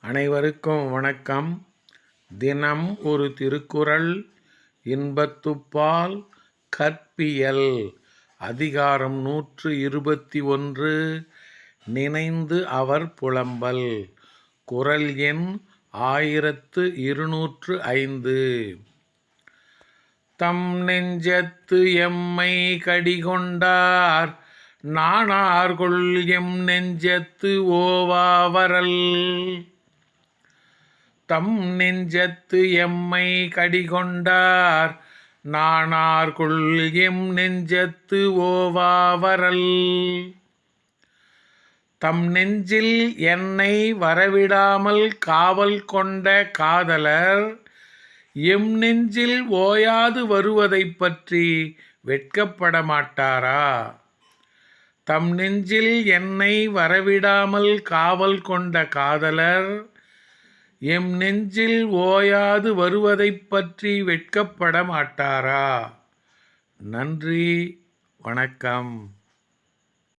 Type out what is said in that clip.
அனைவருக்கும் வணக்கம். தினம் ஒரு திருக்குறள் இன்பத்துப்பால் கற்பியல் அதிகாரம் நூற்று இருபத்தி ஒன்று நினைந்து அவர் புலம்பல் குரல் எண் ஆயிரத்து இருநூற்று ஐந்து. தம் நெஞ்சத்து எம்மை கடிகொண்டார் நானார்கொள் எம் நெஞ்சத்து ஓவாவரல். தம் நெஞ்சத்து எம்மை கடிகொண்டார். நாணார்கொள் எம் நெஞ்சத்து ஓவாவரல். தம் நெஞ்சில் என்னை வரவிடாமல் காவல் கொண்ட காதலர் எம் நெஞ்சில் ஓயாது வருவதைப் பற்றி வெட்கப்பட மாட்டாரா தம் நெஞ்சில் என்னை வரவிடாமல் காவல் கொண்ட காதலர் எம் நெஞ்சில் ஓயாது வருவதைப் பற்றி வெட்கப்பட மாட்டாரா நன்றி வணக்கம்.